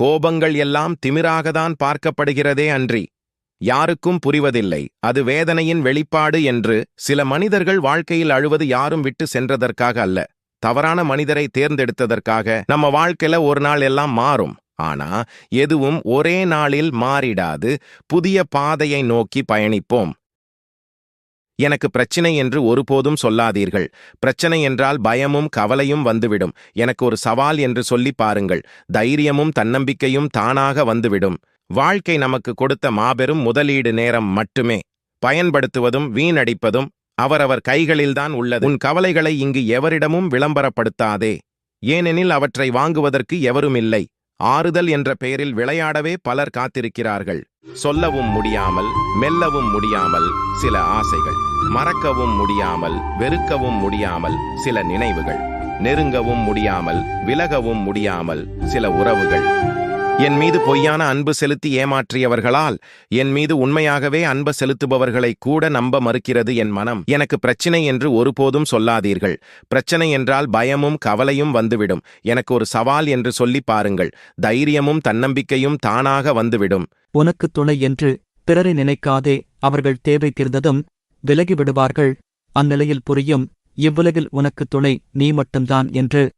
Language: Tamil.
கோபங்கள் எல்லாம் திமிராகத்தான் பார்க்கப்படுகிறதே அன்றி யாருக்கும் புரிவதில்லை. அது வேதனையின் வெளிப்பாடு என்று சில மனிதர்கள் வாழ்க்கையில் அழுவது யாரும் விட்டு சென்றதற்காக அல்ல. தவறான மனிதரை தேர்ந்தெடுத்ததற்காக நம்ம வாழ்க்கையில ஒரு நாள் எல்லாம் மாறும். ஆனா எதுவும் ஒரே நாளில் மாறிடாது. புதிய பாதையை நோக்கி பயணிப்போம். எனக்கு பிரச்சினை என்று ஒருபோதும் சொல்லாதீர்கள். பிரச்சனை என்றால் பயமும் கவலையும் வந்துவிடும். எனக்கு ஒரு சவால் என்று சொல்லி பாருங்கள். தைரியமும் தன்னம்பிக்கையும் தானாக வந்துவிடும். வாழ்க்கை நமக்கு கொடுத்த மாபெரும் முதலீடு நேரம் மட்டுமே. பயன்படுத்துவதும் வீணடிப்பதும் அவரவர் கைகளில்தான் உள்ளது. உன் கவலைகளை இங்கு எவரிடமும் விளம்பரப்படுத்தாதே. ஏனெனில் அவற்றை வாங்குவதற்கு எவரும் இல்லை ஆறுதல் என்ற பெயரில் விளையாடவே பலர் காத்திருக்கிறார்கள். சொல்லவும் முடியாமல் மெல்லவும் முடியாமல் சில ஆசைகள் மறக்கவும் முடியாமல் வெறுக்கவும் முடியாமல் சில நினைவுகள் நெருங்கவும் முடியாமல் விலகவும் முடியாமல் சில உறவுகள். என் மீது பொய்யான அன்பு செலுத்தி ஏமாற்றியவர்களால் என் மீது உண்மையாகவே அன்பு செலுத்துபவர்களை கூட நம்ப மறுக்கிறது என் மனம். எனக்கு பிரச்சனை என்று ஒருபோதும் சொல்லாதீர்கள். பிரச்சனை என்றால் பயமும் கவலையும் வந்துவிடும். எனக்கு ஒரு சவால் என்று சொல்லி பாருங்கள். தைரியமும் தன்னம்பிக்கையும் தானாக வந்துவிடும். உனக்கு துணை என்று பிறரை நினைக்காதே. அவர்கள் தேவை தீர்ந்ததும் விலகிவிடுவார்கள். அந்நிலையில் புரியும். இவ்வுலகில் உனக்கு துணை நீ மட்டும்தான் என்று